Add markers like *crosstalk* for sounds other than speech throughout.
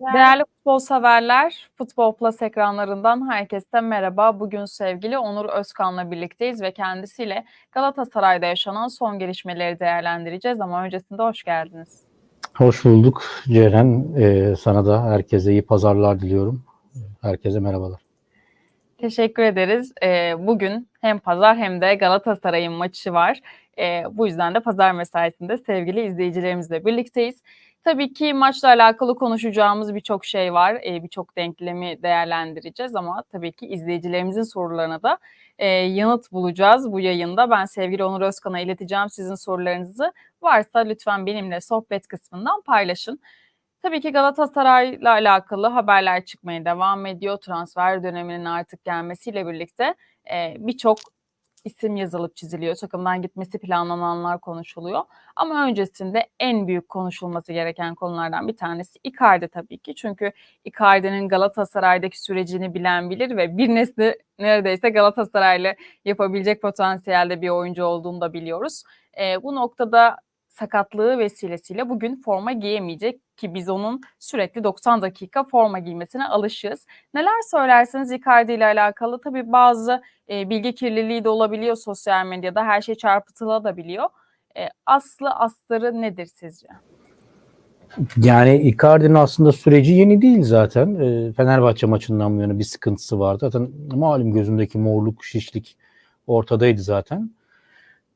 Değerli futbol severler, Futbol Plus ekranlarından herkese merhaba. Bugün sevgili Onur Özkan'la birlikteyiz ve kendisiyle Galatasaray'da yaşanan son gelişmeleri değerlendireceğiz ama öncesinde hoş geldiniz. Hoş bulduk Ceren. Ee, sana da herkese iyi pazarlar diliyorum. Herkese merhabalar. Teşekkür ederiz. Ee, bugün hem pazar hem de Galatasaray'ın maçı var. Ee, bu yüzden de pazar mesaisinde sevgili izleyicilerimizle birlikteyiz. Tabii ki maçla alakalı konuşacağımız birçok şey var. E, birçok denklemi değerlendireceğiz ama tabii ki izleyicilerimizin sorularına da e, yanıt bulacağız bu yayında. Ben sevgili Onur Özkan'a ileteceğim sizin sorularınızı. Varsa lütfen benimle sohbet kısmından paylaşın. Tabii ki Galatasaray'la alakalı haberler çıkmaya devam ediyor. Transfer döneminin artık gelmesiyle birlikte e, birçok isim yazılıp çiziliyor. Takımdan gitmesi planlananlar konuşuluyor. Ama öncesinde en büyük konuşulması gereken konulardan bir tanesi Icardi tabii ki. Çünkü Icardi'nin Galatasaray'daki sürecini bilen bilir ve bir nesli neredeyse Galatasaray'la yapabilecek potansiyelde bir oyuncu olduğunu da biliyoruz. E, bu noktada sakatlığı vesilesiyle bugün forma giyemeyecek ki biz onun sürekli 90 dakika forma giymesine alışığız. Neler söylersiniz Icardi ile alakalı? Tabii bazı e, bilgi kirliliği de olabiliyor sosyal medyada. Her şey çarpıtılabiliyor. E, aslı astarı nedir sizce? Yani Icardi'nin aslında süreci yeni değil zaten. E, Fenerbahçe maçından bu yana bir sıkıntısı vardı. Zaten malum gözündeki morluk, şişlik ortadaydı zaten.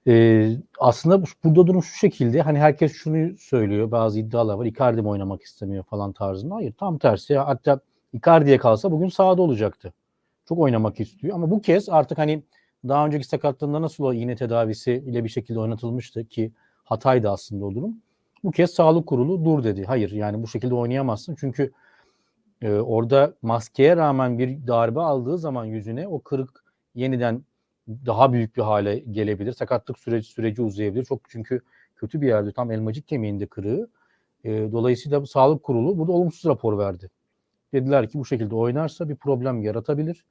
Ee, aslında burada durum şu şekilde hani herkes şunu söylüyor bazı iddialar var Icardi mi oynamak istemiyor falan tarzında. Hayır tam tersi hatta Icardi'ye kalsa bugün sahada olacaktı. Çok oynamak istiyor ama bu kez artık hani daha önceki sakatlığında nasıl o iğne tedavisi ile bir şekilde oynatılmıştı ki hataydı aslında o durum. Bu kez sağlık kurulu dur dedi. Hayır yani bu şekilde oynayamazsın çünkü e, orada maskeye rağmen bir darbe aldığı zaman yüzüne o kırık yeniden daha büyük bir hale gelebilir. Sakatlık süreci süreci uzayabilir. Çok çünkü kötü bir yerde tam elmacık kemiğinde kırığı. E, dolayısıyla bu sağlık kurulu burada olumsuz rapor verdi. Dediler ki bu şekilde oynarsa bir problem yaratabilir.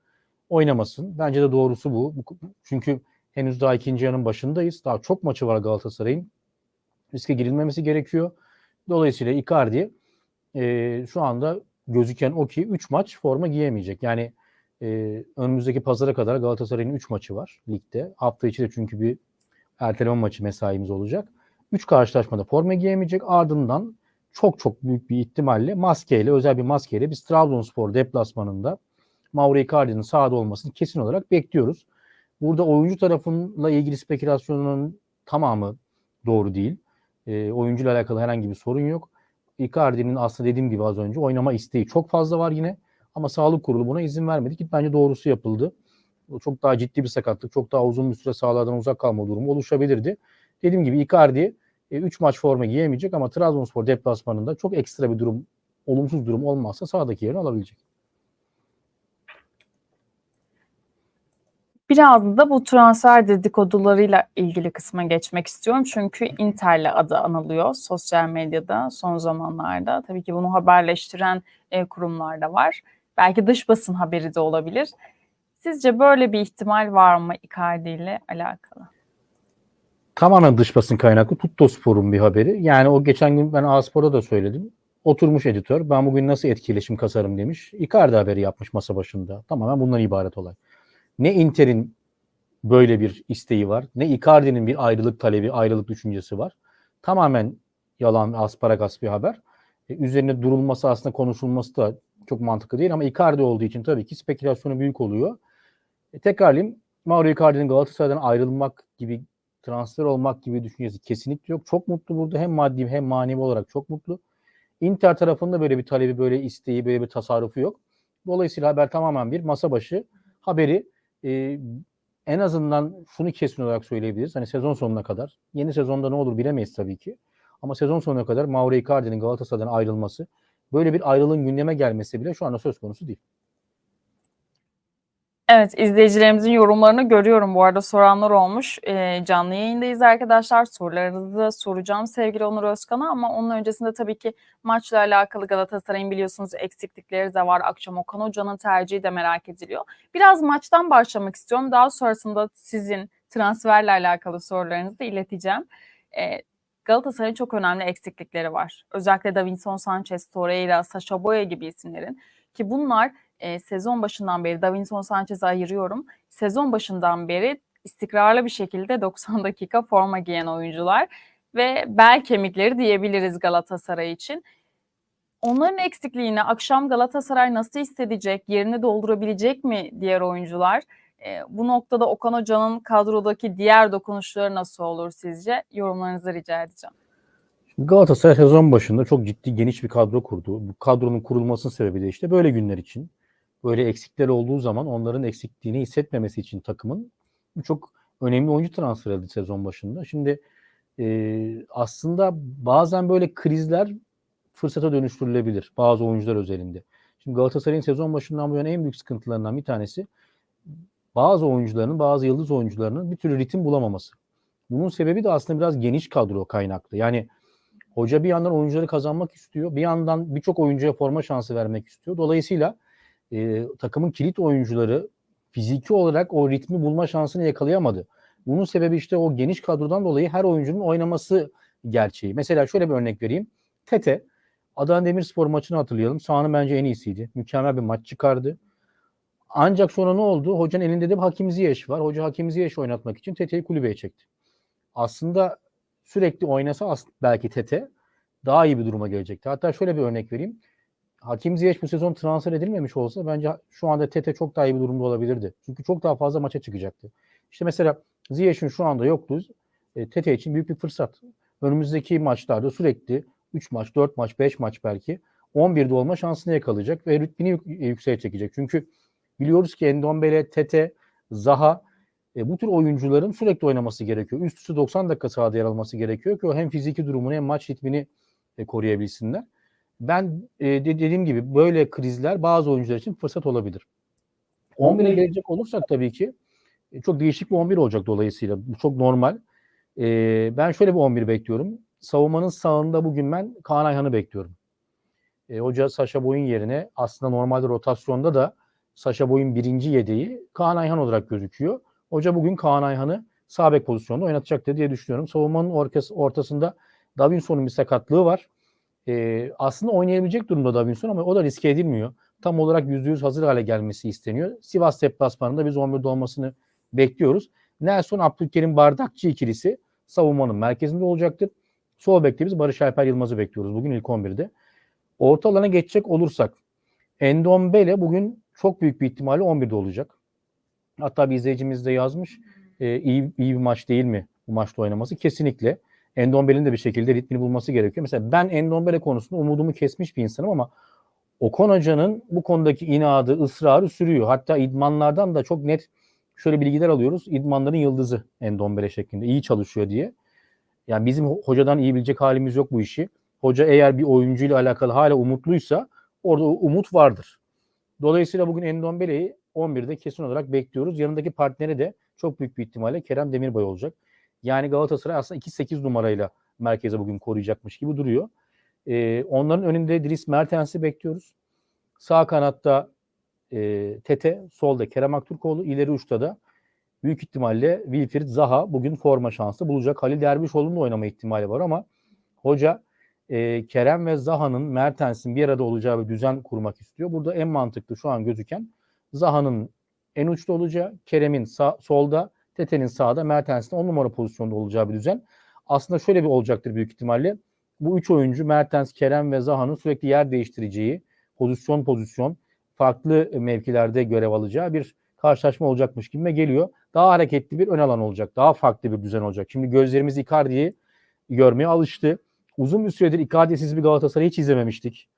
Oynamasın. Bence de doğrusu bu. Çünkü henüz daha ikinci yarının başındayız. Daha çok maçı var Galatasaray'ın. Riske girilmemesi gerekiyor. Dolayısıyla Icardi e, şu anda gözüken o ki 3 maç forma giyemeyecek. Yani ee, önümüzdeki pazara kadar Galatasaray'ın 3 maçı var ligde. Hafta içi de çünkü bir erteleme maçı mesaimiz olacak. 3 karşılaşmada forma giyemeyecek. Ardından çok çok büyük bir ihtimalle maskeyle, özel bir maskeyle biz Trabzonspor deplasmanında Mauro Icardi'nin sahada olmasını kesin olarak bekliyoruz. Burada oyuncu tarafıyla ilgili spekülasyonun tamamı doğru değil. E, oyuncuyla alakalı herhangi bir sorun yok. Icardi'nin aslında dediğim gibi az önce oynama isteği çok fazla var yine. Ama sağlık kurulu buna izin vermedi ki bence doğrusu yapıldı. Çok daha ciddi bir sakatlık, çok daha uzun bir süre sahalardan uzak kalma durumu oluşabilirdi. Dediğim gibi Icardi 3 e, maç forma giyemeyecek ama Trabzonspor deplasmanında çok ekstra bir durum, olumsuz durum olmazsa sahadaki yerini alabilecek. Biraz da bu transfer dedikodularıyla ilgili kısma geçmek istiyorum. Çünkü Inter'le adı anılıyor sosyal medyada son zamanlarda. Tabii ki bunu haberleştiren e, kurumlar da var. Belki dış basın haberi de olabilir. Sizce böyle bir ihtimal var mı Icardi ile alakalı? Tamamen dış basın kaynaklı Tuttospor'un bir haberi. Yani o geçen gün ben A-Spor'da da söyledim. Oturmuş editör ben bugün nasıl etkileşim kasarım demiş. Icardi haberi yapmış masa başında. Tamamen bundan ibaret olay. Ne Inter'in böyle bir isteği var. Ne Icardi'nin bir ayrılık talebi, ayrılık düşüncesi var. Tamamen yalan, asparagas bir haber. E, üzerine durulması aslında konuşulması da çok mantıklı değil ama Icardi olduğu için tabii ki spekülasyonu büyük oluyor. E, tekrarlayayım. Mauro Icardi'nin Galatasaray'dan ayrılmak gibi transfer olmak gibi düşüncesi kesinlikle yok. Çok mutlu burada. Hem maddi hem manevi olarak çok mutlu. Inter tarafında böyle bir talebi, böyle isteği, böyle bir tasarrufu yok. Dolayısıyla haber tamamen bir masa başı haberi e, en azından şunu kesin olarak söyleyebiliriz. Hani sezon sonuna kadar. Yeni sezonda ne olur bilemeyiz tabii ki. Ama sezon sonuna kadar Mauro Icardi'nin Galatasaray'dan ayrılması böyle bir ayrılığın gündeme gelmesi bile şu anda söz konusu değil. Evet izleyicilerimizin yorumlarını görüyorum. Bu arada soranlar olmuş. E, canlı yayındayız arkadaşlar. Sorularınızı soracağım sevgili Onur Özkan'a ama onun öncesinde tabii ki maçla alakalı Galatasaray'ın biliyorsunuz eksiklikleri de var. Akşam Okan Hoca'nın tercihi de merak ediliyor. Biraz maçtan başlamak istiyorum. Daha sonrasında sizin transferle alakalı sorularınızı da ileteceğim. E, Galatasaray'ın çok önemli eksiklikleri var. Özellikle Davinson Sanchez, Torreira, Sacha Boya gibi isimlerin ki bunlar e, sezon başından beri Davinson Sanchez'i ayırıyorum. Sezon başından beri istikrarlı bir şekilde 90 *laughs* dakika forma giyen oyuncular ve bel kemikleri diyebiliriz Galatasaray için. Onların eksikliğini akşam Galatasaray nasıl hissedecek, yerini doldurabilecek mi diğer oyuncular? E, bu noktada Okan Hoca'nın kadrodaki diğer dokunuşları nasıl olur sizce? Yorumlarınızı rica edeceğim. Galatasaray sezon başında çok ciddi geniş bir kadro kurdu. Bu kadronun kurulmasının sebebi de işte böyle günler için. Böyle eksikleri olduğu zaman onların eksikliğini hissetmemesi için takımın çok önemli oyuncu transfer edildi sezon başında. Şimdi e, aslında bazen böyle krizler fırsata dönüştürülebilir bazı oyuncular özelinde. Şimdi Galatasaray'ın sezon başından bu yana en büyük sıkıntılarından bir tanesi bazı oyuncuların, bazı yıldız oyuncularının bir türlü ritim bulamaması. Bunun sebebi de aslında biraz geniş kadro kaynaklı. Yani hoca bir yandan oyuncuları kazanmak istiyor, bir yandan birçok oyuncuya forma şansı vermek istiyor. Dolayısıyla e, takımın kilit oyuncuları fiziki olarak o ritmi bulma şansını yakalayamadı. Bunun sebebi işte o geniş kadrodan dolayı her oyuncunun oynaması gerçeği. Mesela şöyle bir örnek vereyim. Tete, Adana Demirspor maçını hatırlayalım. Sahanın bence en iyisiydi. Mükemmel bir maç çıkardı. Ancak sonra ne oldu? Hocanın elinde de bir Hakim Ziyech var. Hoca Hakim Ziyech oynatmak için Tete'yi kulübeye çekti. Aslında sürekli oynasa belki Tete daha iyi bir duruma gelecekti. Hatta şöyle bir örnek vereyim. Hakim Ziyech bu sezon transfer edilmemiş olsa bence şu anda Tete çok daha iyi bir durumda olabilirdi. Çünkü çok daha fazla maça çıkacaktı. İşte mesela Ziyech'in şu anda yokluğu e, Tete için büyük bir fırsat. Önümüzdeki maçlarda sürekli 3 maç, 4 maç, 5 maç belki 11'de olma şansını yakalayacak ve ritmini yük- yükseğe çekecek. Çünkü biliyoruz ki Endombele, Tete, Zaha e, bu tür oyuncuların sürekli oynaması gerekiyor. Üst üste 90 dakika sahada yer alması gerekiyor ki o hem fiziki durumunu hem maç ritmini e, koruyabilsinler. Ben e, de- dediğim gibi böyle krizler bazı oyuncular için fırsat olabilir. 11'e gelecek olursak tabii ki e, çok değişik bir 11 olacak dolayısıyla. Bu çok normal. E, ben şöyle bir 11 bekliyorum. Savunmanın sağında bugün ben Kaan Ayhan'ı bekliyorum. E, hoca Saşa Boy'un yerine aslında normalde rotasyonda da Saşa Boy'un birinci yedeği Kaan Ayhan olarak gözüküyor. Hoca bugün Kaan Ayhan'ı sağ bek pozisyonunda oynatacaktır diye düşünüyorum. Savunmanın ortasında Davinson'un bir sakatlığı var. E, aslında oynayabilecek durumda Davinson ama o da riske edilmiyor. Tam olarak %100 hazır hale gelmesi isteniyor. Sivas deplasmanında biz 11'de olmasını bekliyoruz. Nelson Abdülkerim Bardakçı ikilisi savunmanın merkezinde olacaktır. Sol bekte biz Barış Alper Yılmaz'ı bekliyoruz bugün ilk 11'de. Orta alana geçecek olursak Endombele bugün çok büyük bir ihtimalle 11'de olacak. Hatta bir izleyicimiz de yazmış. E, iyi, iyi bir maç değil mi bu maçta oynaması? Kesinlikle. Endombele'nin de bir şekilde ritmini bulması gerekiyor. Mesela ben Endombele konusunda umudumu kesmiş bir insanım ama Okan Hoca'nın bu konudaki inadı, ısrarı sürüyor. Hatta idmanlardan da çok net şöyle bilgiler alıyoruz. İdmanların yıldızı Endombele şeklinde. iyi çalışıyor diye. Yani bizim hocadan iyi bilecek halimiz yok bu işi. Hoca eğer bir oyuncuyla alakalı hala umutluysa orada umut vardır. Dolayısıyla bugün Endombele'yi 11'de kesin olarak bekliyoruz. Yanındaki partneri de çok büyük bir ihtimalle Kerem Demirbay olacak. Yani Galatasaray aslında 2-8 numarayla merkeze bugün koruyacakmış gibi duruyor. Ee, onların önünde Dries Mertens'i bekliyoruz. Sağ kanatta e, Tete, solda Kerem Aktürkoğlu, ileri uçta da büyük ihtimalle Wilfried Zaha bugün forma şansı bulacak. Halil Dervişoğlu'nun oynama ihtimali var ama hoca e, Kerem ve Zaha'nın Mertens'in bir arada olacağı bir düzen kurmak istiyor. Burada en mantıklı şu an gözüken Zaha'nın en uçta olacağı, Kerem'in sağ, solda, Tete'nin sağda, Mertens'in 10 numara pozisyonda olacağı bir düzen. Aslında şöyle bir olacaktır büyük ihtimalle. Bu üç oyuncu Mertens, Kerem ve Zaha'nın sürekli yer değiştireceği, pozisyon pozisyon farklı mevkilerde görev alacağı bir karşılaşma olacakmış gibi geliyor. Daha hareketli bir ön alan olacak. Daha farklı bir düzen olacak. Şimdi gözlerimiz Icardi'yi görmeye alıştı. Uzun bir süredir Icardi'siz bir Galatasaray hiç izlememiştik.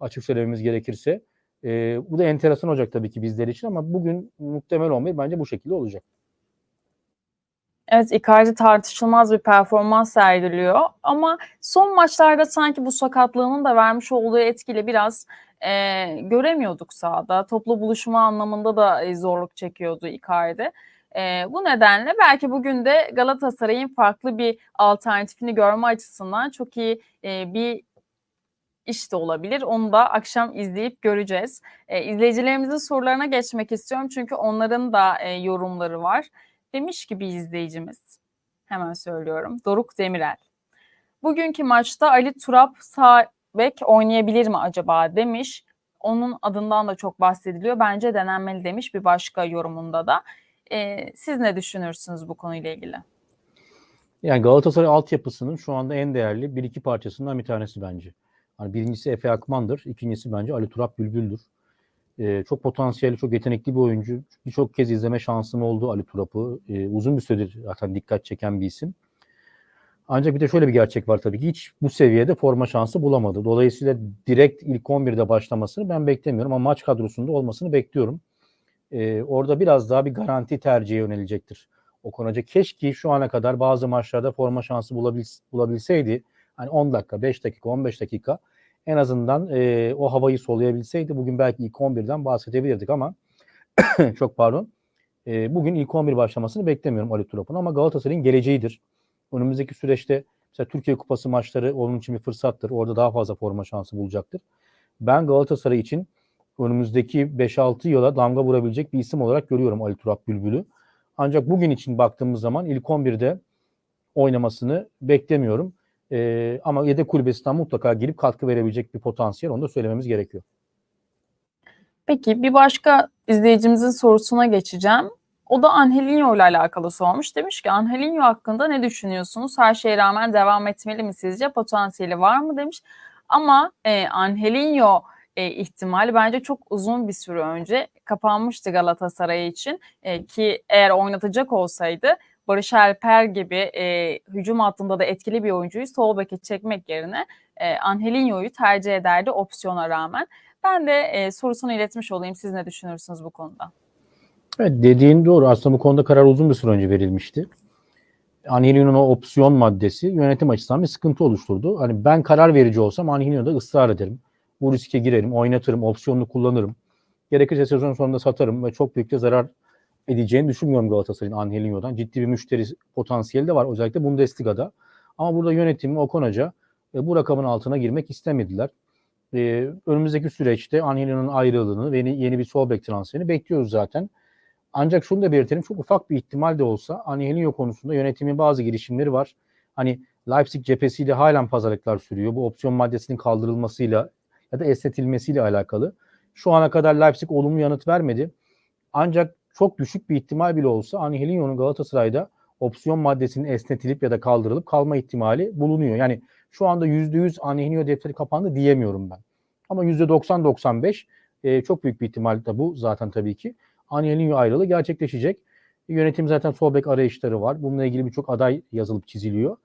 Açık söylememiz gerekirse. Ee, bu da enteresan olacak tabii ki bizler için ama bugün muhtemel 11 bence bu şekilde olacak. Evet Icardi tartışılmaz bir performans sergiliyor ama son maçlarda sanki bu sakatlığının da vermiş olduğu etkiyle biraz e, göremiyorduk sahada. Toplu buluşma anlamında da e, zorluk çekiyordu Icardi. E, bu nedenle belki bugün de Galatasaray'ın farklı bir alternatifini görme açısından çok iyi e, bir iş de olabilir. Onu da akşam izleyip göreceğiz. E, izleyicilerimizin sorularına geçmek istiyorum çünkü onların da e, yorumları var. Demiş ki bir izleyicimiz, hemen söylüyorum, Doruk Demirel. Bugünkü maçta Ali Turap sağ bek oynayabilir mi acaba demiş. Onun adından da çok bahsediliyor. Bence denenmeli demiş bir başka yorumunda da. Ee, siz ne düşünürsünüz bu konuyla ilgili? Yani Galatasaray altyapısının şu anda en değerli bir iki parçasından bir tanesi bence. Hani birincisi Efe Akman'dır. ikincisi bence Ali Turap Bülbül'dür. Ee, çok potansiyelli, çok yetenekli bir oyuncu. Birçok kez izleme şansım oldu Ali Turap'ı. Ee, uzun bir süredir zaten dikkat çeken bir isim. Ancak bir de şöyle bir gerçek var tabii ki. Hiç bu seviyede forma şansı bulamadı. Dolayısıyla direkt ilk 11'de başlamasını ben beklemiyorum ama maç kadrosunda olmasını bekliyorum. Ee, orada biraz daha bir garanti tercihe yönelecektir. Okan Hoca keşke şu ana kadar bazı maçlarda forma şansı bulabil, bulabilseydi. Hani 10 dakika, 5 dakika, 15 dakika en azından e, o havayı soluyabilseydi bugün belki ilk 11'den bahsedebilirdik ama *coughs* çok pardon. E, bugün ilk 11 başlamasını beklemiyorum Ali Turap'ın ama Galatasaray'ın geleceğidir. Önümüzdeki süreçte mesela Türkiye Kupası maçları onun için bir fırsattır. Orada daha fazla forma şansı bulacaktır. Ben Galatasaray için önümüzdeki 5-6 yıla damga vurabilecek bir isim olarak görüyorum Ali Turap Bülbül'ü. Ancak bugün için baktığımız zaman ilk 11'de oynamasını beklemiyorum. Ee, ama yedek kulübesinden mutlaka girip katkı verebilecek bir potansiyel onu da söylememiz gerekiyor. Peki bir başka izleyicimizin sorusuna geçeceğim. O da Angelinho ile alakalı sormuş. Demiş ki Angelinho hakkında ne düşünüyorsunuz? Her şeye rağmen devam etmeli mi sizce? Potansiyeli var mı demiş. Ama e, Angelinho e, ihtimali bence çok uzun bir süre önce kapanmıştı Galatasaray için. E, ki eğer oynatacak olsaydı Barış Alper gibi e, hücum hattında da etkili bir oyuncuyu sol beke çekmek yerine e, Angelinho'yu tercih ederdi opsiyona rağmen. Ben de e, sorusunu iletmiş olayım. Siz ne düşünürsünüz bu konuda? Evet dediğin doğru. Aslında bu konuda karar uzun bir süre önce verilmişti. Angelinho'nun o opsiyon maddesi yönetim açısından bir sıkıntı oluşturdu. Hani ben karar verici olsam Angelinho'da ısrar ederim. Bu riske girerim, oynatırım, opsiyonunu kullanırım. Gerekirse sezon sonunda satarım ve çok büyük de zarar edeceğini düşünmüyorum Galatasaray'ın Angelinho'dan. Ciddi bir müşteri potansiyeli de var özellikle Bundesliga'da. Ama burada yönetimi Okan Hoca e, bu rakamın altına girmek istemediler. E, önümüzdeki süreçte Angelinho'nun ayrılığını ve yeni, yeni bir sol bek transferini bekliyoruz zaten. Ancak şunu da belirtelim çok ufak bir ihtimal de olsa Angelinho konusunda yönetimin bazı girişimleri var. Hani Leipzig cephesiyle halen pazarlıklar sürüyor. Bu opsiyon maddesinin kaldırılmasıyla ya da esnetilmesiyle alakalı. Şu ana kadar Leipzig olumlu yanıt vermedi. Ancak çok düşük bir ihtimal bile olsa Angelinho'nun Galatasaray'da opsiyon maddesinin esnetilip ya da kaldırılıp kalma ihtimali bulunuyor. Yani şu anda %100 Angelinho defteri kapandı diyemiyorum ben. Ama %90-95 e, çok büyük bir ihtimal de bu zaten tabii ki. Angelinho ayrılığı gerçekleşecek. Yönetim zaten sol bek arayışları var. Bununla ilgili birçok aday yazılıp çiziliyor.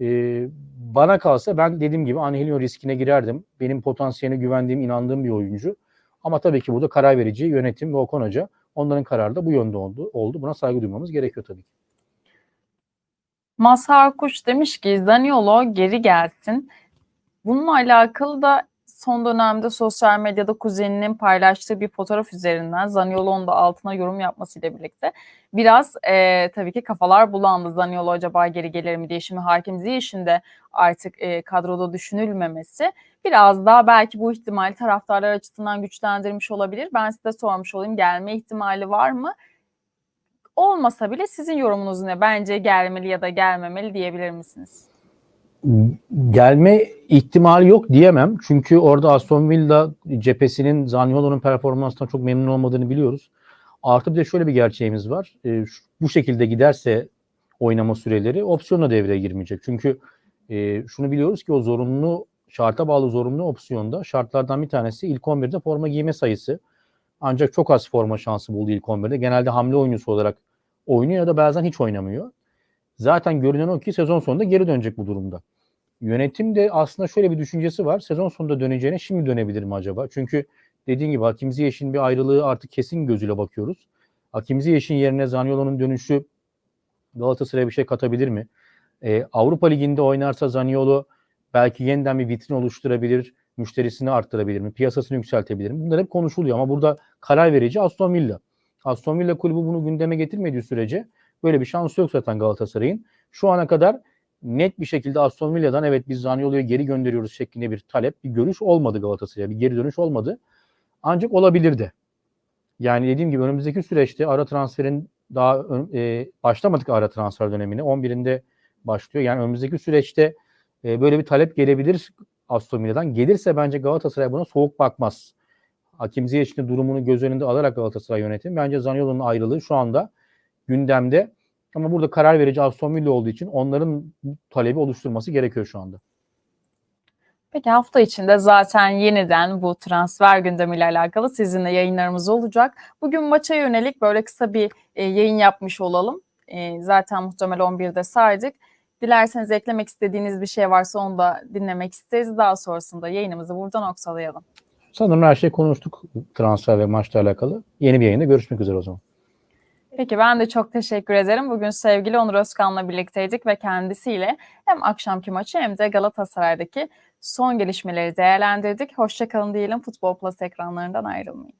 Ee, bana kalsa ben dediğim gibi Angelinho riskine girerdim. Benim potansiyeline güvendiğim, inandığım bir oyuncu. Ama tabii ki burada karar verici yönetim ve Okan Hoca. Onların kararı da bu yönde oldu. oldu. Buna saygı duymamız gerekiyor tabii ki. Mazhar Kuş demiş ki Zaniolo geri gelsin. Bununla alakalı da son dönemde sosyal medyada kuzeninin paylaştığı bir fotoğraf üzerinden Zaniolo'nun da altına yorum yapmasıyla birlikte biraz e, tabii ki kafalar bulandı. Zaniolo acaba geri gelir mi diye şimdi Hakim Ziyech'in de artık e, kadroda düşünülmemesi biraz daha belki bu ihtimali taraftarlar açısından güçlendirmiş olabilir. Ben size sormuş olayım gelme ihtimali var mı? Olmasa bile sizin yorumunuz ne? Bence gelmeli ya da gelmemeli diyebilir misiniz? Gelme ihtimali yok diyemem. Çünkü orada Aston Villa cephesinin Zaniolo'nun performansından çok memnun olmadığını biliyoruz. Artı bir de şöyle bir gerçeğimiz var. E, bu şekilde giderse oynama süreleri opsiyonla devreye girmeyecek. Çünkü e, şunu biliyoruz ki o zorunlu şarta bağlı zorunlu opsiyonda şartlardan bir tanesi ilk 11'de forma giyme sayısı. Ancak çok az forma şansı buldu ilk 11'de. Genelde hamle oyuncusu olarak oynuyor ya da bazen hiç oynamıyor. Zaten görünen o ki sezon sonunda geri dönecek bu durumda. Yönetim de aslında şöyle bir düşüncesi var. Sezon sonunda döneceğine şimdi dönebilir mi acaba? Çünkü dediğin gibi Hakim Ziyech'in bir ayrılığı artık kesin gözüyle bakıyoruz. Hakim Ziyech'in yerine Zaniolo'nun dönüşü Galatasaray'a bir şey katabilir mi? Ee, Avrupa Ligi'nde oynarsa Zaniolo belki yeniden bir vitrin oluşturabilir, müşterisini arttırabilir mi, piyasasını yükseltebilir mi? Bunlar hep konuşuluyor ama burada karar verici Aston Villa. Aston Villa kulübü bunu gündeme getirmediği sürece böyle bir şansı yok zaten Galatasaray'ın. Şu ana kadar net bir şekilde Aston Villa'dan evet biz Zaniolo'yu geri gönderiyoruz şeklinde bir talep, bir görüş olmadı Galatasaray'a. Bir geri dönüş olmadı. Ancak olabilirdi. Yani dediğim gibi önümüzdeki süreçte ara transferin daha e, başlamadık ara transfer dönemine. 11'inde başlıyor. Yani önümüzdeki süreçte e, böyle bir talep gelebilir Aston Villa'dan. Gelirse bence Galatasaray buna soğuk bakmaz. Hakim Ziyech'in durumunu göz önünde alarak Galatasaray yönetimi bence Zaniolo'nun ayrılığı şu anda gündemde. Ama burada karar verici Aston Villa olduğu için onların talebi oluşturması gerekiyor şu anda. Peki hafta içinde zaten yeniden bu transfer gündemiyle alakalı sizinle yayınlarımız olacak. Bugün maça yönelik böyle kısa bir e, yayın yapmış olalım. E, zaten muhtemel 11'de saydık. Dilerseniz eklemek istediğiniz bir şey varsa onu da dinlemek isteriz. Daha sonrasında yayınımızı burada noktalayalım. Sanırım her şey konuştuk transfer ve maçla alakalı. Yeni bir yayında görüşmek üzere o zaman. Peki ben de çok teşekkür ederim. Bugün sevgili Onur Özkan'la birlikteydik ve kendisiyle hem akşamki maçı hem de Galatasaray'daki son gelişmeleri değerlendirdik. Hoşçakalın diyelim. Futbol Plus ekranlarından ayrılmayın.